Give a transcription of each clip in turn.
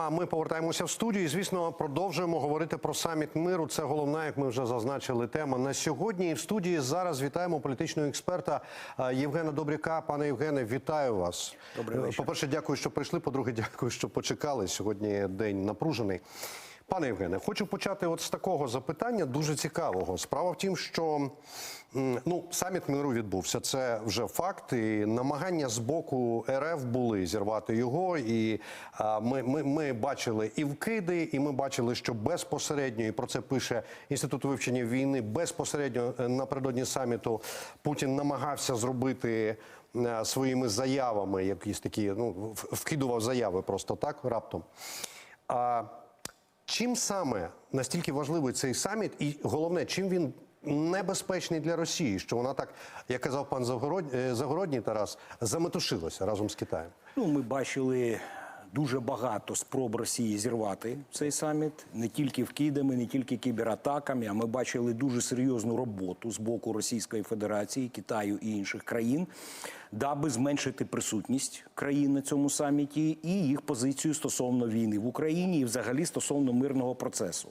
а ми повертаємося в студію. І, звісно, продовжуємо говорити про саміт миру. Це головна, як ми вже зазначили, тема на сьогодні. І в студії зараз вітаємо політичного експерта е, Євгена Добряка. Пане Євгене, вітаю вас. Добрий вечір. По перше, дякую, що прийшли. По-друге, дякую, що почекали. Сьогодні день напружений. Пане Євгене, хочу почати от з такого запитання, дуже цікавого. Справа в тім, що ну саміт миру відбувся. Це вже факт. І намагання з боку РФ були зірвати його. І а, ми, ми, ми бачили і вкиди, і ми бачили, що безпосередньо і про це пише інститут вивчення війни. Безпосередньо е, напередодні саміту Путін намагався зробити. е, Своїми заявами, якісь такі, ну вкидував заяви просто так раптом. А Чим саме настільки важливий цей саміт, і головне, чим він небезпечний для Росії, що вона так, як казав пан е, Загородній Тарас, заметушилася разом з Китаєм? Ну, ми бачили дуже багато спроб Росії зірвати цей саміт не тільки вкидами, не тільки кібератаками. А ми бачили дуже серйозну роботу з боку Російської Федерації, Китаю і інших країн, даби зменшити присутність країн на цьому саміті і їх позицію стосовно війни в Україні і взагалі стосовно мирного процесу.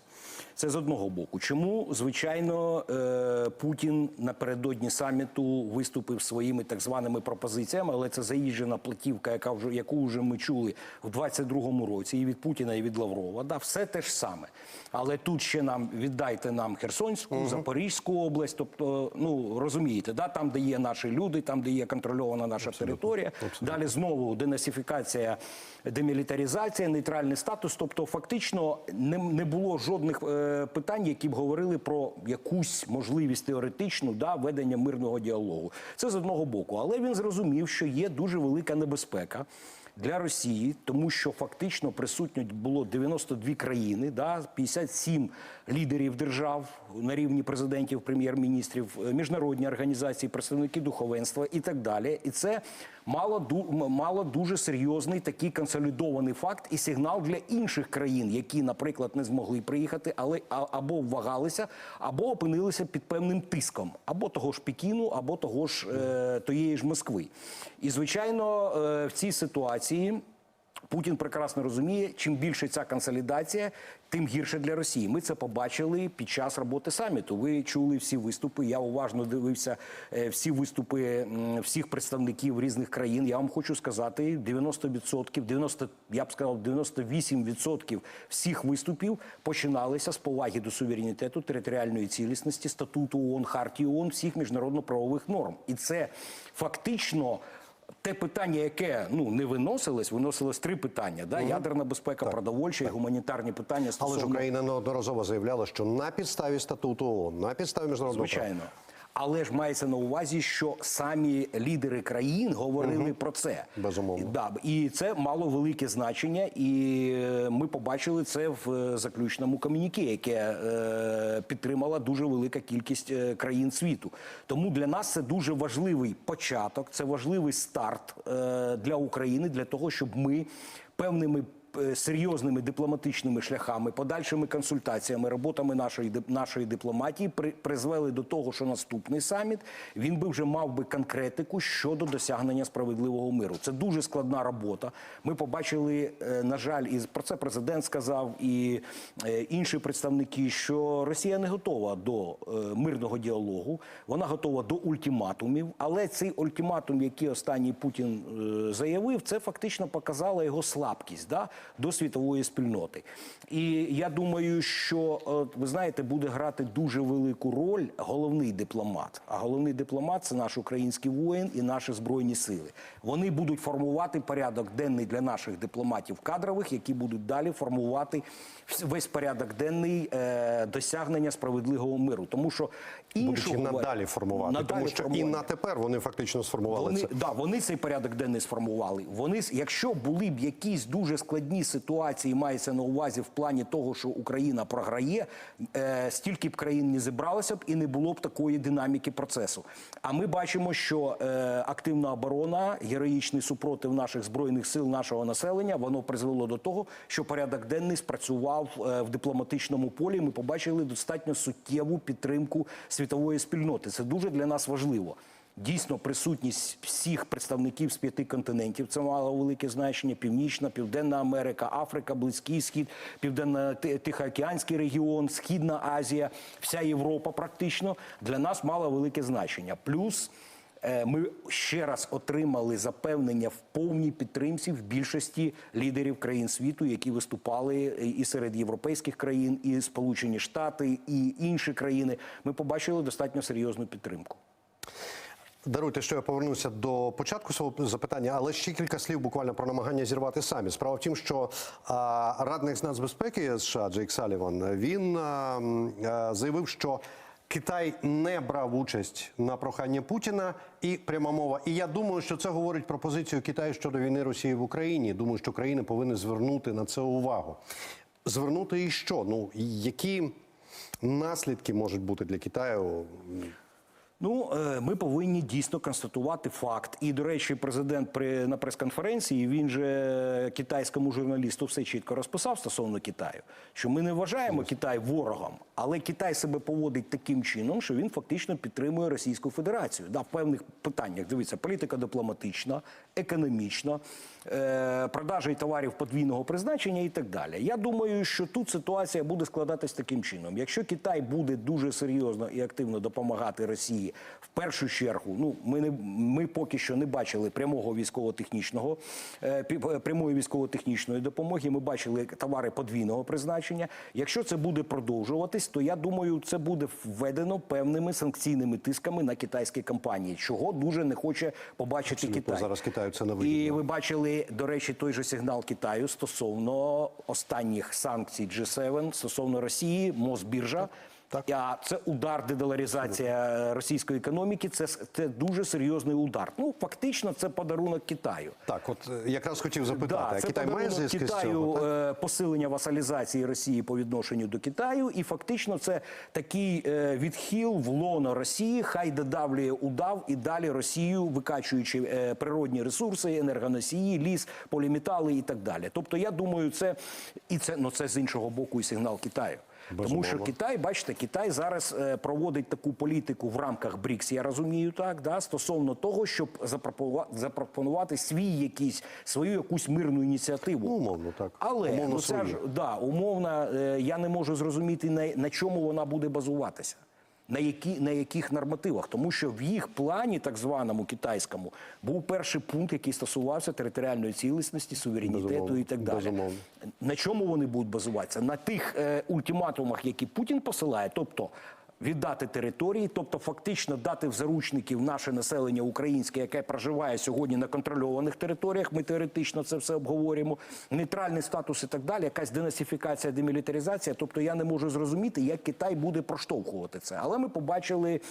Це з одного боку. Чому звичайно е, Путін напередодні саміту виступив своїми так званими пропозиціями, але це заїжджена платівка, яка вже яку вже ми чули в 22-му році, і від Путіна, і від Лаврова. Да, все те ж саме. Але тут ще нам віддайте нам Херсонську, Запорізьку область. Тобто, ну розумієте, да, там, де є наші люди, там, де є контрольована наша територія. Далі знову денацифікація, демілітаризація, нейтральний статус. Тобто, фактично не, не було жодних е, питань, які б говорили про якусь можливість теоретичну да, ведення мирного діалогу. Це з одного боку. Але він зрозумів, що є дуже велика небезпека. Для Росії, тому що фактично присутньо було 92 країни, да, 57 лідерів держав на рівні президентів, прем'єр-міністрів, е, міжнародні організації, представники духовенства і так далі. І це мало, мала дуже серйозний такий консолідований факт і сигнал для інших країн, які, наприклад, не змогли приїхати, але або вагалися, або опинилися під певним тиском, або того ж Пекіну, або того ж е, тієї ж Москви. І звичайно, е, в цій ситуації. Путін прекрасно розуміє, чим більше ця консолідація, тим гірше для Росії. Ми це побачили під час роботи саміту. Ви чули всі виступи. Я уважно дивився е, всі виступи всіх представників різних країн. Я вам хочу сказати, 90%, 90, я б сказав, 98% всіх виступів починалися з поваги до суверенітету, територіальної цілісності, статуту ООН, хартії ООН, всіх міжнародно-правових норм. І це фактично. Те питання, яке ну не виносилось, виносилось три питання: да? ядерна безпека, продовольча і гуманітарні питання Але ж Україна неодноразово заявляла, що на підставі статуту ООН, на підставі міжнародного права. Але ж мається на увазі, що самі лідери країн говорили про це. Безумовно. Да, і це мало велике значення, і е, ми побачили це в е, заключному комюніке, яке е, підтримала дуже велика кількість країн світу. Тому для нас це дуже важливий початок, це важливий старт е, для України, для того, щоб ми певними серйозними дипломатичними шляхами, подальшими консультаціями, роботами нашої нашої дипломатії при, призвели до того, що наступний саміт він би вже мав би конкретику щодо досягнення справедливого миру. Це дуже складна робота. Ми побачили, е, на жаль, і про це президент сказав, і е, інші представники, що Росія не готова до е, мирного діалогу, вона готова до ультиматумів. Але цей ультиматум, який останній Путін е, заявив, це фактично показало його слабкість да, до світової спільноти. І я думаю, що ви знаєте, буде грати дуже велику роль головний дипломат. А головний дипломат це наш український воїн і наші збройні сили. Вони будуть формувати порядок денний для наших дипломатів кадрових, які будуть далі формувати весь порядок денний е, досягнення справедливого миру. Тому що Будуть іншого і надалі формувати, Надалі тому що і на тепер вони фактично сформували Вони, це. да, вони цей порядок денний сформували. Вони, якщо були б якісь дуже складні ситуації, мається на увазі в плані того, що Україна програє, е, стільки б країн не зібралося б і не було б такої динаміки процесу. А ми бачимо, що е, активна оборона, героїчний супротив наших збройних сил, нашого населення, воно призвело до того, що порядок денний спрацював е, в дипломатичному полі. Ми побачили достатньо суттєву підтримку світової спільноти. Це дуже для нас важливо. Дійсно, присутність всіх представників з п'яти континентів це мало велике значення: Північна, Південна Америка, Африка, Близький Схід, Південно-Тихоокеанський регіон, Східна Азія, вся Європа практично для нас мала велике значення. Плюс е, ми ще раз отримали запевнення в повній підтримці в більшості лідерів країн світу, які виступали і серед європейських країн, і Сполучені Штати, і інші країни. Ми побачили достатньо серйозну підтримку. Даруйте, що я повернуся до початку свого запитання, але ще кілька слів буквально про намагання зірвати саміт. Справа в тім, що а, радник з нацбезпеки США Джейк Саліван він а, а, заявив, що Китай не брав участь на прохання Путіна і пряма мова. І я думаю, що це говорить про позицію Китаю щодо війни Росії в Україні. Думаю, що країни повинні звернути на це увагу. Звернути і що? Ну які наслідки можуть бути для Китаю? Ну, е, ми повинні дійсно констатувати факт. І, до речі, президент при на прес-конференції він же китайському журналісту все чітко розписав стосовно Китаю, що ми не вважаємо Китай ворогом, але Китай себе поводить таким чином, що він фактично підтримує Російську Федерацію. Да, в певних питаннях дивіться, політика дипломатична, економічна, е, продажі товарів подвійного призначення і так далі. Я думаю, що тут ситуація буде складатись таким чином. Якщо Китай буде дуже серйозно і активно допомагати Росії, в першу чергу, ну ми не ми поки що не бачили прямого військово-технічного е, прямої військово-технічної допомоги. Ми бачили товари подвійного призначення. Якщо це буде продовжуватись, то я думаю, це буде введено певними санкційними тисками на китайські компанії, чого дуже не хоче побачити Абсолютно. Китай. Зараз Китаю це не І ви бачили, до речі, той же сигнал Китаю стосовно останніх санкцій G7 стосовно Росії, Мосбіржа. Так. А це удар, дедоларизація російської економіки. Це, це дуже серйозний удар. Ну фактично, це подарунок Китаю. Так, от е, якраз хотів запитати, а це Китай має зв'язки з цього? Так? е, посилення васалізації Росії по відношенню до Китаю, і фактично це такий е, відхил в лоно Росії, хай додавлює удав і далі Росію, викачуючи е, природні ресурси, енергоносії, ліс, поліметали і так далі. Тобто, я думаю, це і це ну це з іншого боку і сигнал Китаю. Тому що Китай, бачите, Китай зараз е, проводить таку політику в рамках БРІКС, я розумію так, да, стосовно того, щоб запропонувати, свій якийсь свою якусь мирну ініціативу. Ну, умовно, так. Але Умовно ну, це ж да, умовна, е, я не можу зрозуміти на, на чому вона буде базуватися. На, які, на яких нормативах, тому що в їх плані, так званому китайському, був перший пункт, який стосувався територіальної цілісності, суверенітету Безумовно, і так далі. безумовно. На чому вони будуть базуватися? На тих е, ультиматумах, які Путін посилає, тобто віддати території, тобто фактично дати в заручників наше населення українське, яке проживає сьогодні на контрольованих територіях. Ми теоретично це все обговорюємо. Нейтральний статус і так далі, якась денацифікація, демілітаризація. Тобто я не можу зрозуміти, як Китай буде проштовхувати це. Але ми побачили.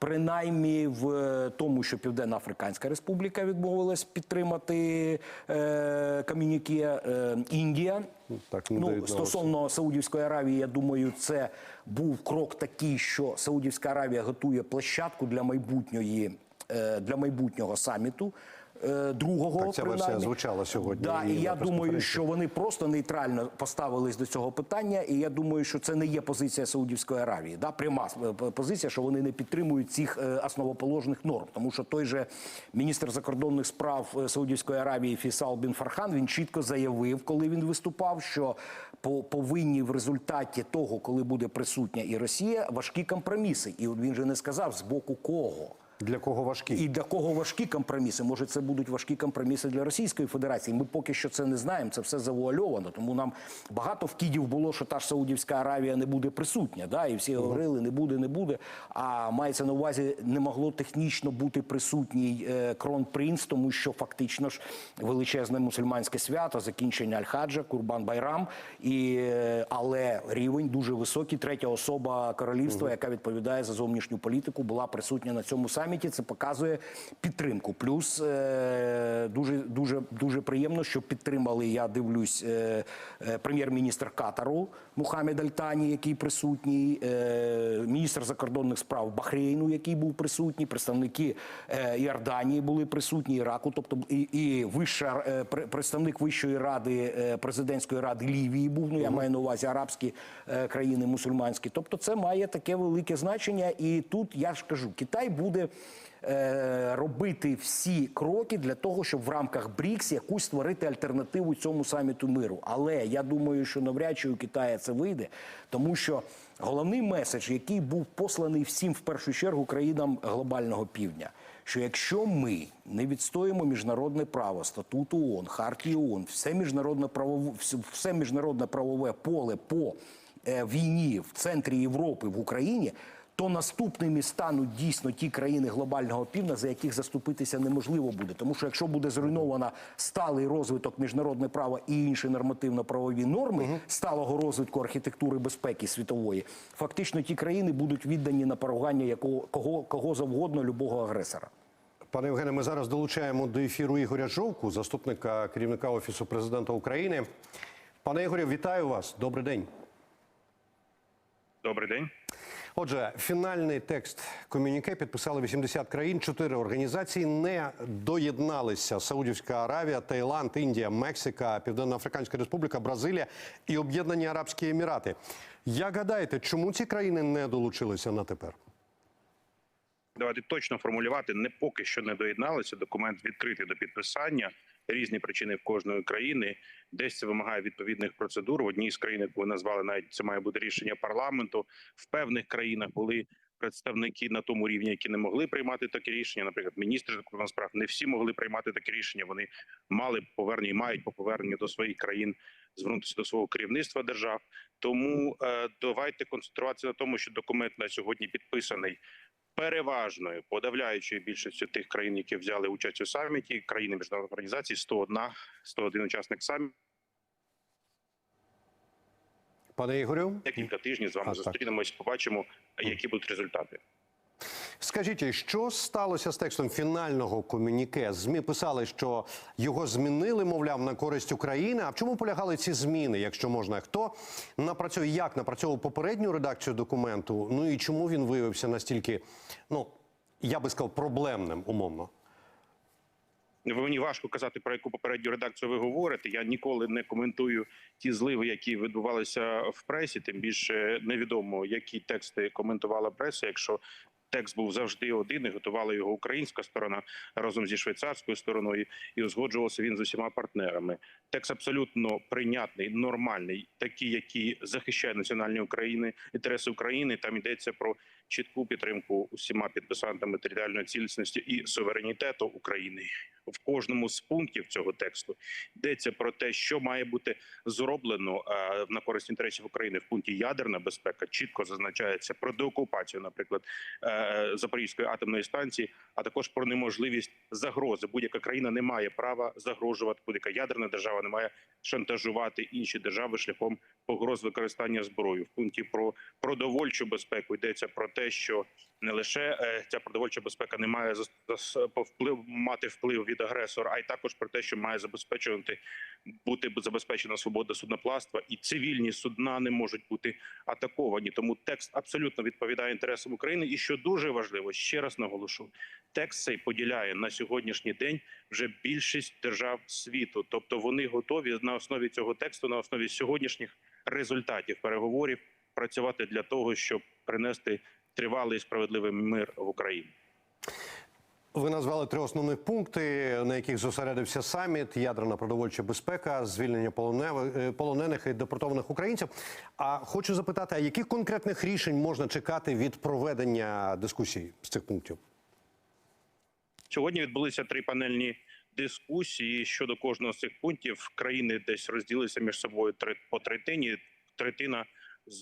Принаймні в е, тому, що Південна Африканська Республіка відмовилась підтримати е, ком'юніке е, Індія. Так, не ну, стосовно. Стосовно Саудівської Аравії, я думаю, це був крок такий, що Саудівська Аравія готує площадку для майбутньої е, для майбутнього саміту. Е, Другого Так, ця версія звучала сьогодні Да, і і я думаю, що вони просто нейтрально поставились до цього питання. І я думаю, що це не є позиція Саудівської Аравії. Да, пряма позиція, що вони не підтримують цих е, основоположних норм. Тому що той же міністр закордонних справ е, Саудівської Аравії Фісал Бін Фархан він чітко заявив, коли він виступав, що по- повинні в результаті того, коли буде присутня і Росія, важкі компроміси. І він же не сказав з боку кого. Для кого важкі? І для кого важкі компроміси? Може, це будуть важкі компроміси для Російської Федерації. Ми поки що це не знаємо. Це все завуальовано. Тому нам багато вкидів було, що та ж Саудівська Аравія не буде присутня. Да? І всі говорили, не буде, не буде. А мається на увазі, не могло технічно бути присутній е, кронпринц, тому що фактично ж величезне мусульманське свято, закінчення Аль-Хаджа, Курбан Байрам. І, е, але рівень дуже високий. Третя особа королівства, яка відповідає за зовнішню політику, була присутня на цьому саміті. Це показує підтримку. Плюс е, дуже дуже дуже приємно, що підтримали. Я дивлюсь, е, е, прем'єр-міністр Катару Мухаммед Альтані, який присутній, е, міністр закордонних справ Бахрейну, який був присутній, представники е, Іорданії були присутні, Іраку, тобто і, і вища е, представник Вищої ради е, президентської ради Лівії був. Ну я маю на увазі арабські е, країни мусульманські. Тобто, це має таке велике значення. І тут я ж кажу, Китай буде е, робити всі кроки для того, щоб в рамках БРІКС якусь створити альтернативу цьому саміту миру. Але я думаю, що навряд чи у Китая це вийде, тому що головний меседж, який був посланий всім в першу чергу країнам глобального півдня, що якщо ми не відстоїмо міжнародне право, статут ООН, хартію ООН, все міжнародне правове, все міжнародне правове поле по е, війні в центрі Європи в Україні, то наступними стануть дійсно ті країни глобального півдня, за яких заступитися неможливо буде. Тому що якщо буде зруйновано сталий розвиток міжнародне право і інші нормативно-правові норми сталого розвитку архітектури безпеки світової, фактично ті країни будуть віддані на поругання якого кого, кого завгодно любого агресора. Пане Євгене, ми зараз долучаємо до ефіру Ігоря Жовку, заступника керівника офісу президента України. Пане Ігорю, вітаю вас. Добрий день. Добрий день. Отже, фінальний текст комюніке підписали 80 країн. Чотири організації не доєдналися: Саудівська Аравія, Таїланд, Індія, Мексика, Південно-Африканська Республіка, Бразилія і Об'єднані Арабські Емірати. Як гадаєте, чому ці країни не долучилися на тепер? Давайте точно формулювати. Не поки що не доєдналися. Документ відкритий до підписання. Різні причини в кожної країни. Десь це вимагає відповідних процедур. В одній з країн, яку ви назвали, навіть це має бути рішення парламенту. В певних країнах були представники на тому рівні, які не могли приймати такі рішення. Наприклад, міністри закордонних справ не всі могли приймати такі рішення. Вони мали повернення і мають по поверненню до своїх країн звернутися до свого керівництва держав. Тому е, давайте концентруватися на тому, що документ на сьогодні підписаний переважною подавляючою більшістю тих країн, які взяли участь у саміті, країни міжнародної організації 101, 101 учасник саміту. Пане Ігорю, Декілька тижнів з вами А, так. зустрінемось, побачимо, які будуть результати. Скажіть, що сталося з текстом фінального комюніке? Змі писали, що його змінили, мовляв, на користь України. А в чому полягали ці зміни, якщо можна? Хто напрацьовує, як напрацьовував попередню редакцію документу? Ну і чому він виявився настільки, ну я би сказав, проблемним умовно? Ви мені важко казати про яку попередню редакцію ви говорите. Я ніколи не коментую ті зливи, які відбувалися в пресі. Тим більше невідомо, які тексти коментувала преса. Якщо текст був завжди один, і готувала його українська сторона разом зі швейцарською стороною, і узгоджувався він з усіма партнерами. Текст абсолютно прийнятний, нормальний, такий, який захищає національні України інтереси України. Там йдеться про чітку підтримку усіма підписантами територіальної цілісності і суверенітету України. В кожному з пунктів цього тексту йдеться про те, що має бути зроблено е, на користь інтересів України в пункті ядерна безпека. Чітко зазначається про деокупацію, наприклад, е, Запорізької атомної станції, а також про неможливість загрози. Будь-яка країна не має права загрожувати. Будь-яка ядерна держава не має шантажувати інші держави шляхом погроз використання зброї. В пункті про продовольчу безпеку йдеться про те, що не лише е, ця продовольча безпека не має вплив мати вплив від агресора, а й також про те, що має забезпечувати бути забезпечена свобода судноплавства, і цивільні судна не можуть бути атаковані. Тому текст абсолютно відповідає інтересам України. І що дуже важливо, ще раз наголошу, текст цей поділяє на сьогоднішній день вже більшість держав світу. Тобто вони готові на основі цього тексту, на основі сьогоднішніх результатів переговорів працювати для того, щоб принести тривалий і справедливий мир в Україні. Ви назвали три основних пункти, на яких зосередився саміт: ядерна продовольча безпека, звільнення е, полонених і депортованих українців. А хочу запитати, а яких конкретних рішень можна чекати від проведення дискусій з цих пунктів? Сьогодні відбулися три панельні дискусії щодо кожного з цих пунктів. Країни десь розділилися між собою по третині. Третина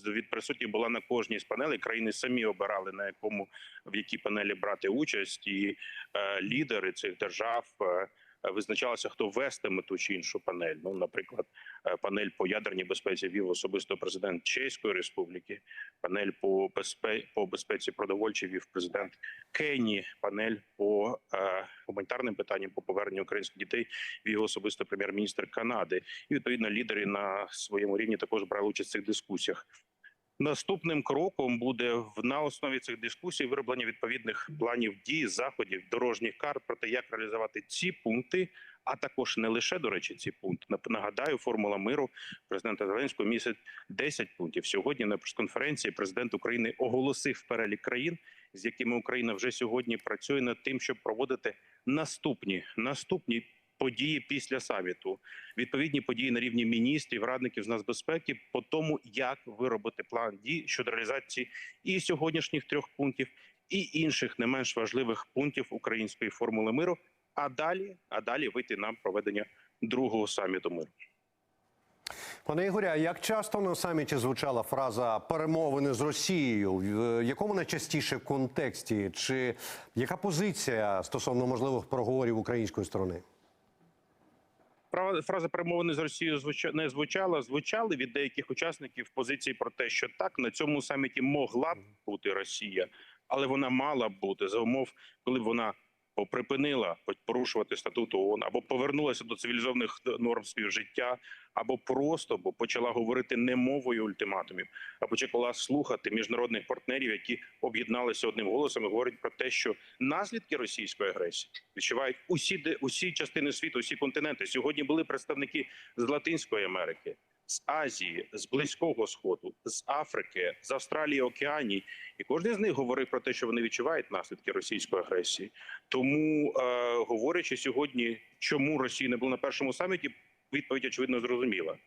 від присутніх була на кожній з панелей. Країни самі обирали на якому в якій панелі брати участь, і е, лідери цих держав. Е, Визначалося, хто вестиме ту чи іншу панель. Ну, наприклад, е, панель по ядерній безпеці вів особисто президент Чеської Республіки, панель по безпе... по безпеці продовольчій вів президент Кенії, панель по е, гуманітарним питанням по поверненню українських дітей вів особисто прем'єр-міністр Канади. І відповідно лідери на своєму рівні також брали участь в цих дискусіях. Наступним кроком буде в- на основі цих дискусій вироблення відповідних планів дій, заходів, дорожніх карт про те, як реалізувати ці пункти, а також не лише до речі, ці пункти. Нагадаю, формула миру президента Зеленського містить 10 пунктів. Сьогодні на прес-конференції президент України оголосив перелік країн, з якими Україна вже сьогодні працює над тим, щоб проводити наступні наступні події після саміту, відповідні події на рівні міністрів, радників з нацбезпеки по тому, як виробити план дій щодо реалізації і сьогоднішніх трьох пунктів, і інших не менш важливих пунктів української формули миру. А далі, а далі вийти на проведення другого саміту миру. Пане Ігоря, як часто на саміті звучала фраза перемовини з Росією? В якому найчастіше контексті? Чи яка позиція стосовно можливих переговорів української сторони? Фра- Фраза перемовини з Росією не звучала. Звучали від деяких учасників позиції про те, що так на цьому саміті могла б бути Росія, але вона мала бути за умов, коли вона поприпинила порушувати статут ООН, або повернулася до цивілізованих норм співжиття, або просто бо почала говорити не мовою ультиматумів, а почала слухати міжнародних партнерів, які об'єдналися одним голосом і говорять про те, що наслідки російської агресії відчувають усі усі частини світу, усі континенти. Сьогодні були представники з Латинської Америки. З Азії, з Близького Сходу, з Африки, з Австралії, Океанії, і кожен з них говорив про те, що вони відчувають наслідки російської агресії. Тому, е, говорячи сьогодні, чому Росії не було на першому саміті, відповідь очевидно зрозуміла.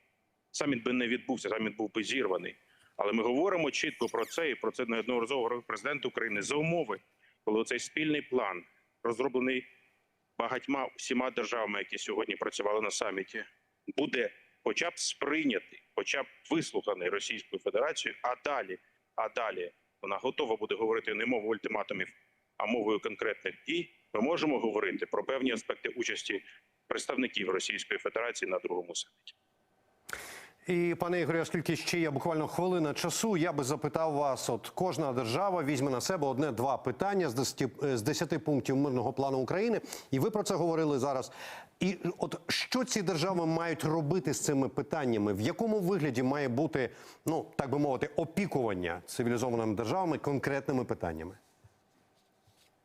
Саміт би не відбувся, саміт був би зірваний. Але ми говоримо чітко про це, і про це неодноразово говорив президент України за умови, коли цей спільний план розроблений багатьма всіма державами, які сьогодні працювали на саміті, буде хоча б сприйнятий, хоча б вислуханий Російською Федерацією, а далі, а далі вона готова буде говорити не мовою ультиматумів, а мовою конкретних дій. Ми можемо говорити про певні аспекти участі представників Російської Федерації на другому саміті. І пане Ігорі, оскільки ще є буквально хвилина часу, я би запитав вас: от кожна держава візьме на себе одне-два питання з 10, з 10 пунктів мирного плану України, і ви про це говорили зараз. І от що ці держави мають робити з цими питаннями? В якому вигляді має бути, ну так би мовити, опікування цивілізованими державами конкретними питаннями?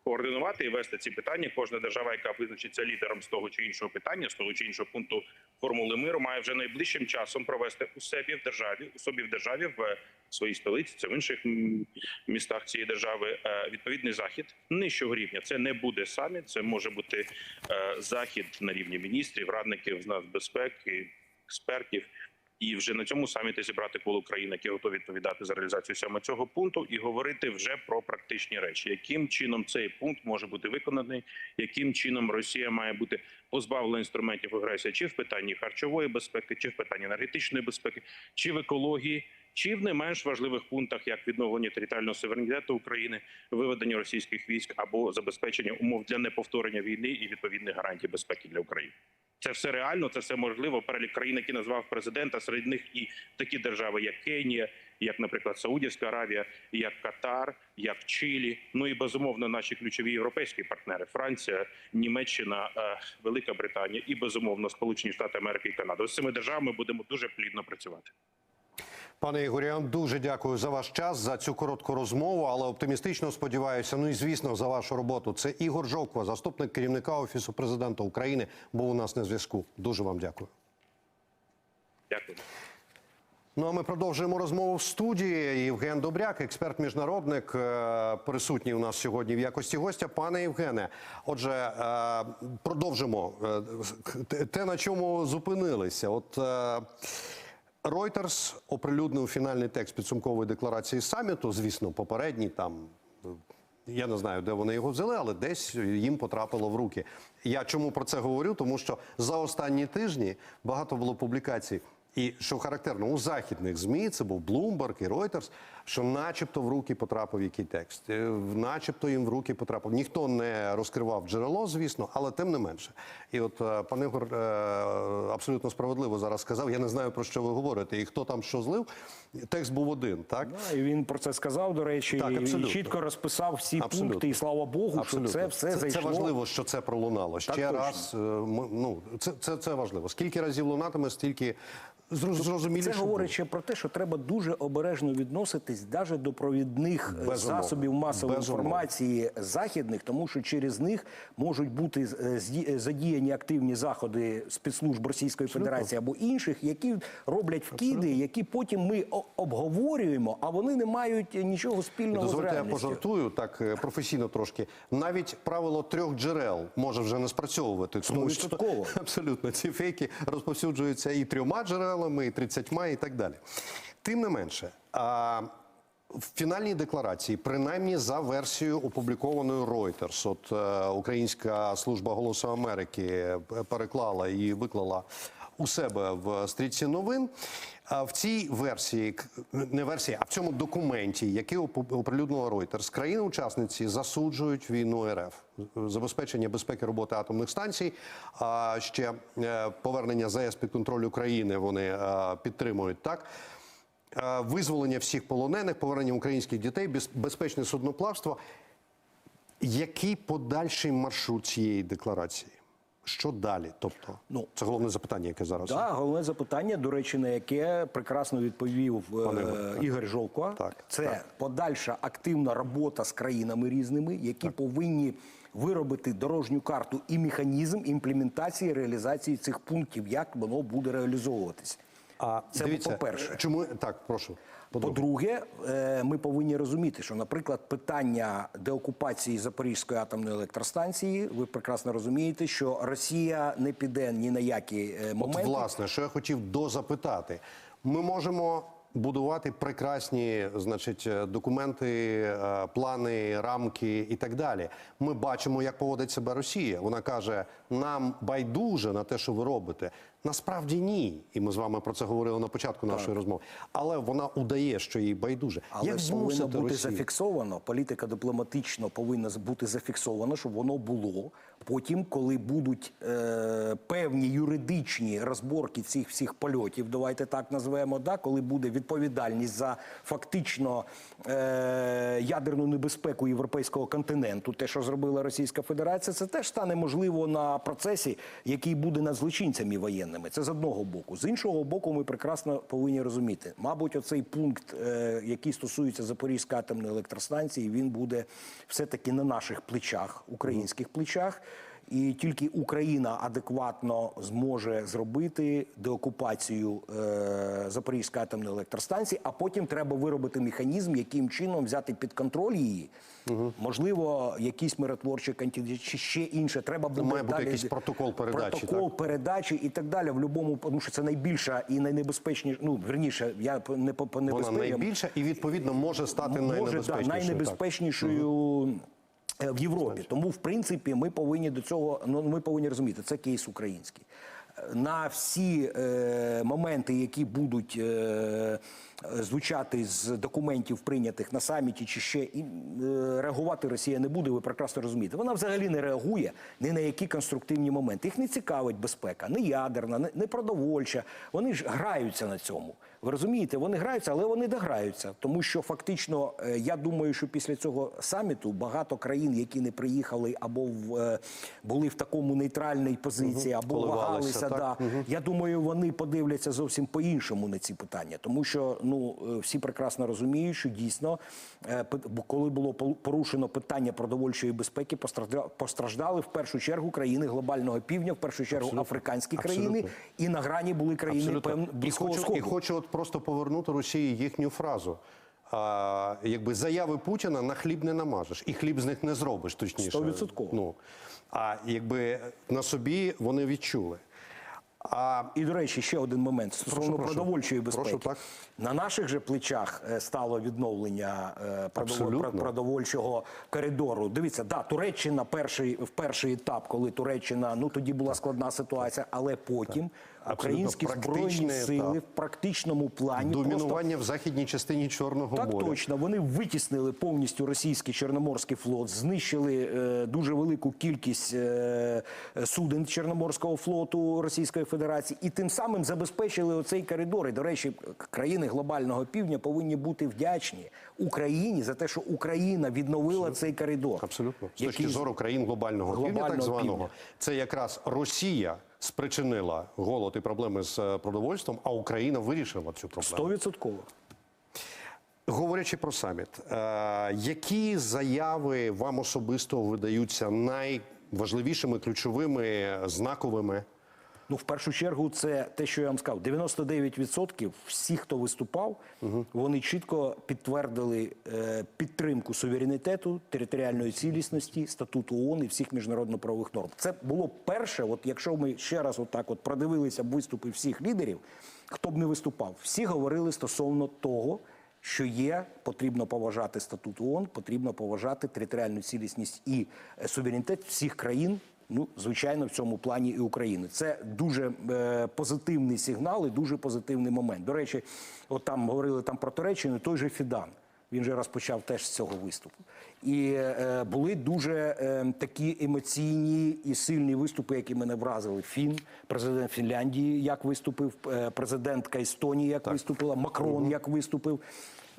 Координувати і вести ці питання. Кожна держава, яка визначиться лідером з того чи іншого питання, з того чи іншого пункту формули миру, має вже найближчим часом провести у себе в державі, у собі в державі в своїй столиці, це в інших містах цієї держави. е, Відповідний захід нижчого рівня. Це не буде саміт, це може бути е, захід на рівні міністрів, радників з нацбезпеки, експертів. І вже на цьому саміті зібрати коло країн, які готові відповідати за реалізацію саме цього пункту, і говорити вже про практичні речі, яким чином цей пункт може бути виконаний, яким чином Росія має бути позбавлена інструментів агресії, чи в питанні харчової безпеки, чи в питанні енергетичної безпеки, чи в екології, чи в не менш важливих пунктах, як відновлення територіального суверенітету України, виведення російських військ або забезпечення умов для неповторення війни і відповідних гарантій безпеки для України. Це все реально, це все можливо. Перелік країн, які назвав президента, серед них і такі держави, як Кенія, як, наприклад, Саудівська Аравія, як Катар, як Чилі. Ну і безумовно наші ключові європейські партнери: Франція, Німеччина, е, Велика Британія і безумовно Сполучені Штати Америки і Канада. З цими державами будемо дуже плідно працювати. Пане Ігорі, я вам дуже дякую за ваш час, за цю коротку розмову, але оптимістично сподіваюся. Ну і звісно, за вашу роботу. Це Ігор Жовква, заступник керівника офісу президента України, був у нас на зв'язку. Дуже вам дякую. Дякую. Ну а ми продовжуємо розмову в студії. Євген Добряк, експерт міжнародник, е, присутній у нас сьогодні в якості гостя. Пане Євгене, отже, е, продовжимо е, те- на чому зупинилися. От Reuters оприлюднив фінальний текст підсумкової декларації саміту. Звісно, попередній там. Я не знаю, де вони його взяли, але десь їм потрапило в руки. Я чому про це говорю? Тому що за останні тижні багато було публікацій. І що характерно, у західних ЗМІ це був Bloomberg і Reuters, що начебто в руки потрапив який текст, е, начебто їм в руки потрапив. Ніхто не розкривав джерело, звісно, але тим не менше. І от е, пан Ігор е, абсолютно справедливо зараз сказав: я не знаю про що ви говорите, і хто там що злив. Текст був один, так? Да, і він про це сказав, до речі, Так, і- чітко розписав всі Абсолютно. пункти. І слава Богу, Абсолютно. що це все це, зайшло. це важливо, що це пролунало. Ще точно. раз, ну, це, це, це важливо. Скільки разів лунатиме, стільки зро- зрозуміліше. Це говорить ще про те, що треба дуже обережно відноситись навіть до провідних Безумовно. засобів масової Безумовно. інформації західних, тому що через них можуть бути е, е, задіяні активні заходи спецслужб Російської Федерації або інших, які роблять вкиди, які потім ми обговорюємо, а вони не мають нічого спільного з Дозвольте, я реальністю. пожартую так е, професійно трошки. Навіть правило трьох джерел може вже не спрацьовувати, тому що абсолютно ці фейки розповсюджуються і трьома джерелами, і тридцятьма, і так далі. Тим не менше, а, в фінальній декларації, принаймні за версією опублікованою Reuters, от е, Українська служба Голосу Америки е, переклала і виклала у себе в стрічці новин. А в цій версії, не версії, а в цьому документі, який оприлюднила Reuters, країни-учасниці засуджують війну РФ, забезпечення безпеки роботи атомних станцій. А ще е, повернення ЗАЕС під контроль України вони е, підтримують так. Е, Визволення всіх полонених, повернення українських дітей, без- безпечне судноплавство. Який подальший маршрут цієї декларації? Що далі? Тобто, Ну, це головне запитання, яке зараз. Так, головне запитання, до речі, на яке прекрасно відповів е, Пане Ігор, так. Ігор Жовко. Так, Це так. подальша активна робота з країнами різними, які повинні виробити дорожню карту і механізм імплементації реалізації цих пунктів, як воно буде реалізовуватись. А Це дивіться, по-перше. чому так, прошу. По-друге. По-друге, е, ми повинні розуміти, що, наприклад, питання деокупації Запорізької атомної електростанції, ви прекрасно розумієте, що Росія не піде ні на які е, От, власне, що я хотів дозапитати. Ми можемо будувати прекрасні, значить, е, документи, плани, рамки і так далі. Ми бачимо, як поводить себе Росія. Вона каже: нам байдуже на те, що ви робите. Насправді ні. І ми з вами про це говорили на початку нашої розмови. Але вона удає, що їй байдуже. Але як повинно бути Росію? зафіксовано. Політика дипломатично повинна бути зафіксована, щоб воно було. Потім, коли будуть е, певні юридичні розборки цих всіх польотів, давайте так назвемо, да, коли буде відповідальність за фактично е, ядерну небезпеку європейського континенту, те, що зробила Російська Федерація, це теж стане можливо на процесі, який буде над злочинцями воєнними. Це з одного боку. З іншого боку, ми прекрасно повинні розуміти. Мабуть, оцей пункт, е, який стосується Запорізької атомної електростанції, він буде все-таки на наших плечах, українських плечах. І тільки Україна адекватно зможе зробити деокупацію е, Запорізької атомної електростанції, а потім треба виробити механізм, яким чином взяти під контроль її. Можливо, якісь миротворчі континенти чи ще інше. Треба буде Має бути якийсь протокол передачі, Протокол так? передачі і так далі. В будь-якому, тому що це найбільша і найнебезпечніша. Ну верніше, я не по, Вона найбільша і відповідно може стати може да, найнебезпечнішою. так. найнебезпечнішою. е, В Європі тому, в принципі, ми повинні до цього ну ми повинні розуміти. Це кейс український. Е, На всі е, моменти, які будуть е, е, звучати з документів, прийнятих на саміті, чи ще і, е, реагувати Росія не буде. Ви прекрасно розумієте. Вона взагалі не реагує ні на які конструктивні моменти. Їх не цікавить безпека, не ядерна, не, продовольча. Вони ж граються на цьому. Ви розумієте, вони граються, але вони дограються. Тому що фактично, е, я думаю, що після цього саміту багато країн, які не приїхали або в, е, були в такому нейтральній позиції, або вагалися. Да, Я думаю, вони подивляться зовсім по-іншому на ці питання, тому що ну е, всі прекрасно розуміють, що дійсно, е, коли було порушено питання продовольчої безпеки, постражда- постраждали в першу чергу країни глобального півдня, в першу чергу африканські країни, Абсолютно. і на грані були країни Абсолютно. певн І хочу, сходу. і хочу от просто повернути Росії їхню фразу. А, якби заяви Путіна на хліб не намажеш, і хліб з них не зробиш, точніше. Стовідсотково. Ну, а якби на собі вони відчули. А І, до речі, ще один момент стосовно продовольчої безпеки. Прошу, так. На наших же плечах е, стало відновлення е, Абсолютно. продовольчого коридору. Дивіться, да, Туреччина перший в перший етап, коли Туреччина, ну тоді була складна ситуація, але потім українські збройні сили в практичному плані просто домінування в західній частині Чорного так моря. точно. Вони витіснили повністю російський чорноморський флот, знищили е, дуже велику кількість е, суден Чорноморського флоту Російської Федерації і тим самим забезпечили оцей коридор. І, до речі, країни глобального півдня повинні бути вдячні Україні за те, що Україна відновила цей коридор. Абсолютно. З точки зору країн глобального, півдня, так званого, півдня. це якраз Росія спричинила голод і проблеми з е, продовольством, а Україна вирішила цю проблему. Стовідсотково. Говорячи про саміт, е, які заяви вам особисто видаються найважливішими, ключовими, знаковими? Ну, в першу чергу, це те, що я вам сказав. 99% всіх, хто виступав, вони чітко підтвердили е, підтримку суверенітету, територіальної цілісності, статуту ООН і всіх міжнародно-правових норм. Це було перше. От якщо ми ще раз отак от продивилися виступи всіх лідерів, хто б не виступав, всі говорили стосовно того. Що є, потрібно поважати статут ООН, потрібно поважати територіальну цілісність і е, суверенітет всіх країн, Ну, звичайно, в цьому плані і України. Це дуже е, позитивний сигнал і дуже позитивний момент. До речі, от там говорили там про Туреччину, той же Фідан. Він же розпочав теж з цього виступу. І е, були дуже е, такі емоційні і сильні виступи, які мене вразили. Фін, президент Фінляндії, як виступив, е, президентка Естонії, як виступила, Макрон, як виступив.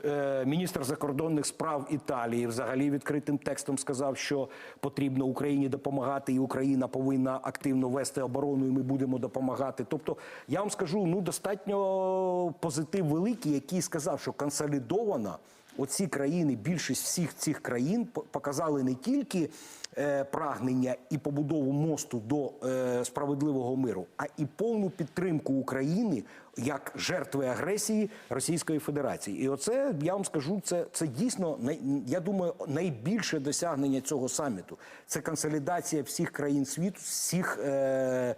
Е, Міністр закордонних справ Італії взагалі відкритим текстом сказав, що потрібно Україні допомагати, і Україна повинна активно вести оборону, і ми будемо допомагати. Тобто, я вам скажу, ну достатньо позитив великий, який сказав, що консолідована оці країни, більшість всіх цих країн показали не тільки е, прагнення і побудову мосту до е, справедливого миру, а і повну підтримку України як жертви агресії Російської Федерації. І оце я вам скажу, це, це дійсно я думаю найбільше досягнення цього саміту. Це консолідація всіх країн світу, всіх е,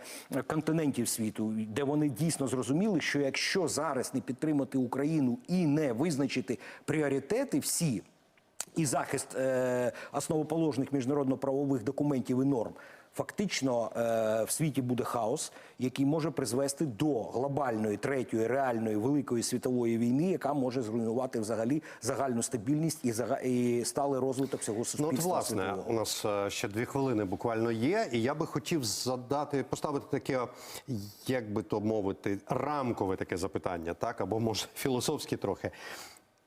континентів світу, де вони дійсно зрозуміли, що якщо зараз не підтримати Україну і не визначити пріоритети всі і захист е, основоположних міжнародно-правових документів і норм. Фактично е, в світі буде хаос, який може призвести до глобальної третьої реальної великої світової війни, яка може зруйнувати взагалі загальну стабільність і, зага- і сталий розвиток всього Ну, от, власне, світового. у нас е, ще дві хвилини буквально є, і я би хотів задати, поставити таке, як би то мовити, рамкове таке запитання, так або може філософське трохи.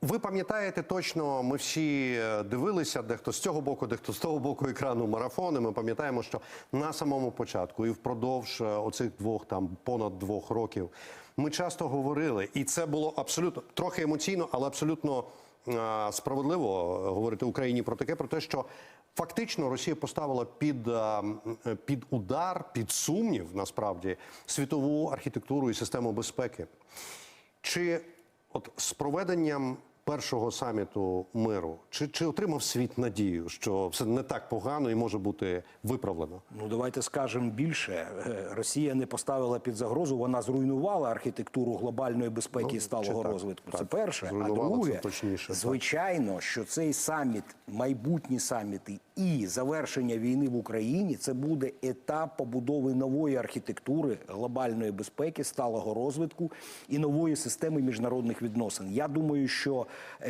Ви пам'ятаєте точно, ми всі е, дивилися, дехто з цього боку, дехто з того боку екрану марафони. Ми пам'ятаємо, що на самому початку і впродовж е, оцих двох там понад двох років ми часто говорили, і це було абсолютно трохи емоційно, але абсолютно е, справедливо говорити Україні про таке, про те, що фактично Росія поставила під, під удар, під сумнів насправді світову архітектуру і систему безпеки. Чи от з проведенням першого саміту миру, чи, чи отримав світ надію, що все не так погано і може бути виправлено? Ну давайте скажемо більше. Е, Росія не поставила під загрозу, вона зруйнувала архітектуру глобальної безпеки Ну, і сталого так, розвитку. так. Це перше. А друге, точніше, звичайно, що цей саміт, майбутні саміти і завершення війни в Україні це буде етап побудови нової архітектури глобальної безпеки, сталого розвитку і нової системи міжнародних відносин. Я думаю, що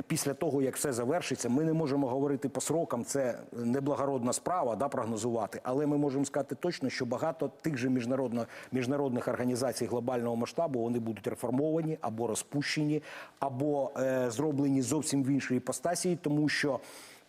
після того, як все завершиться, ми не можемо говорити по срокам. Це неблагородна справа, да, прогнозувати, але ми можемо сказати точно, що багато тих же міжнародно, міжнародних організацій глобального масштабу вони будуть реформовані або розпущені, або е, зроблені зовсім в іншій іпостасії, тому що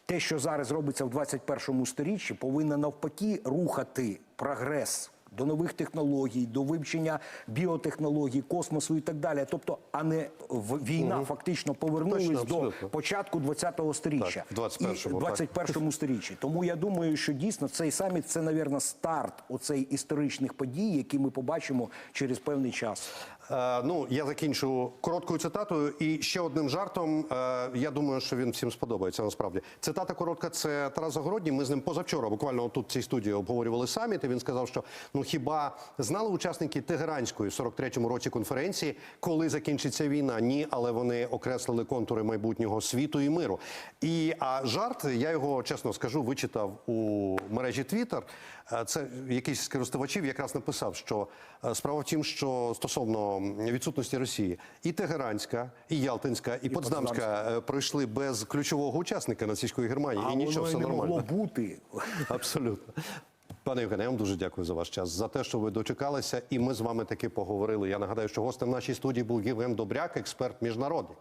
те, що зараз робиться в 21-му сторіччі, повинно навпаки рухати прогрес. До нових технологій, до вивчення біотехнологій, космосу і так далі. Тобто, а не в- війна фактично повернулась Точно, до абсолютно. початку 20-го сторіччя. Так, в 21-му, І 21-му сторіччі. Тому я думаю, що дійсно цей саміт це, навірно, старт оцей історичних подій, які ми побачимо через певний час. Е, ну, я закінчу короткою цитатою і ще одним жартом. Е, я думаю, що він всім сподобається насправді. Цитата коротка це Тарас Загородній. Ми з ним позавчора, буквально тут в цій студії обговорювали саміт. І він сказав, що ну хіба знали учасники Тегеранської в 43-му році конференції, коли закінчиться війна? Ні, але вони окреслили контури майбутнього світу і миру. І а жарт, я його чесно скажу, вичитав у мережі Twitter. Е, Це якийсь з користувачів якраз написав, що справа в тім, що стосовно відсутності Росії, і Тегеранська, і Ялтинська, і, Потсдамська е, пройшли без ключового учасника нацистської Германії, А і нічого все нормально. не нормально. могло бути. Абсолютно. Пане Євгене, я вам дуже дякую за ваш час, за те, що ви дочекалися, і ми з вами таки поговорили. Я нагадаю, що гостем нашій студії був Євген Добряк, експерт міжнародник.